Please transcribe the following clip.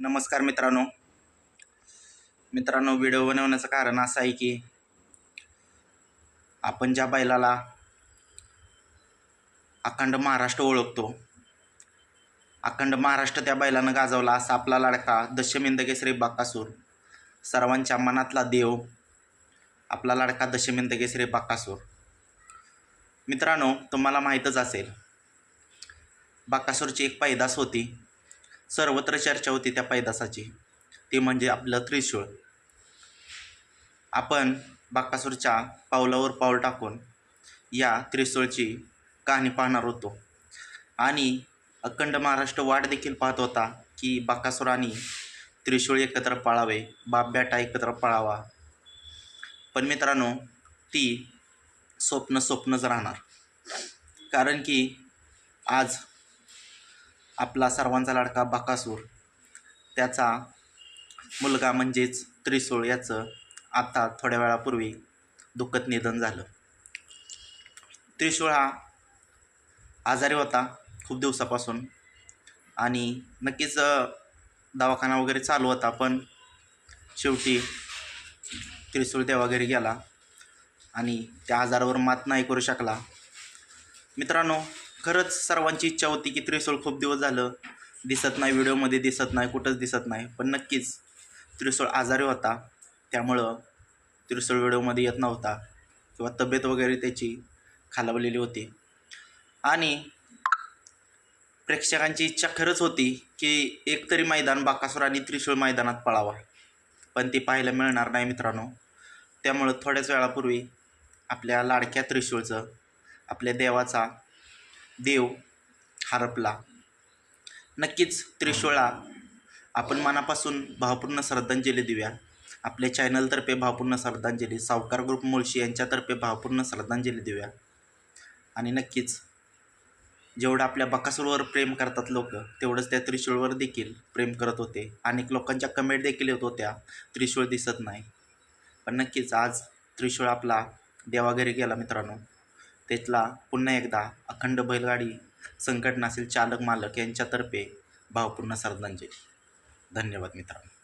नमस्कार मित्रांनो. मित्रांनो व्हिडिओ बनवण्याचं कारण असं आहे की आपण ज्या बैलाला अखंड महाराष्ट्र ओळखतो अखंड महाराष्ट्र त्या बैलानं गाजवला असा आपला लाडका दशमिंद केसरी बाकासूर सर्वांच्या मनातला देव आपला लाडका दशमिंद केसरी बाकासूर. मित्रांनो तुम्हाला माहीतच असेल बाकासूरची एक पैदास होती. सर्वत्र चर्चा होती त्या पैदासाची. ती म्हणजे आपलं त्रिशूळ. आपण बाकासूरच्या पावलावर पाऊल टाकून या त्रिशूळची कहाणी पाहणार होतो. आणि अखंड महाराष्ट्र वाट देखील पाहत होता की बाकासूर आणि त्रिशूळ एकत्र पाळावे बाप बेटा एकत्र पाळावा. पण मित्रांनो ती स्वप्न स्वप्नच राहणार. कारण की आज आपला सर्वांचा लाडका बकासूर. त्याचा मुलगा म्हणजेच त्रिसूळ याचं आता थोड्या वेळापूर्वी दुःखद निधन झालं. त्रिशूळ हा आजारी होता खूप दिवसापासून आणि नक्कीच दवाखाना वगैरे चालू होता पण शेवटी त्रिशूळ देवाघरी गेला आणि त्या आजारावर मात नाही करू शकला. मित्रांनो खरंच सर्वांची इच्छा होती की त्रिशूळ खूप दिवस झालं दिसत नाही व्हिडिओमध्ये दिसत नाही कुठंच दिसत नाही. पण नक्कीच त्रिशूळ आजारी होता. त्यामुळं त्रिशूळ व्हिडिओमध्ये येत नव्हता किंवा तब्येत वगैरे त्याची खालावलेली होती. आणि प्रेक्षकांची इच्छा खरंच होती की एकतरी मैदान बाकासूर आणि त्रिशूळ मैदानात पळावा. पण ती पाहायला मिळणार नाही मित्रांनो. त्यामुळं थोड्याच वेळापूर्वी आपल्या लाडक्या त्रिशूळचं आपल्या देवाचा देव हरपला. नक्कीच त्रिशूळा. आपण मनापासून भावपूर्ण श्रद्धांजली देऊया. आपल्या चॅनलतर्फे भावपूर्ण श्रद्धांजली सावकार ग्रुप मुळशी यांच्यातर्फे भावपूर्ण श्रद्धांजली देऊया. आणि नक्कीच जेवढं आपल्या बकासूरवर प्रेम करतात लोक तेवढंच त्या त्रिशूळवर देखील प्रेम करत होते. अनेक लोकांच्या कमेंट देखील येत होत्या त्रिशूळ दिसत नाही. पण नक्कीच आज त्रिशूळ आपला देवाघरी गेला मित्रांनो. तेथला पुन्हा एकदा अखंड बैलगाडी संकटनाशील चालक मालक यांच्यातर्फे भावपूर्ण श्रद्धांजली. धन्यवाद मित्रांनो.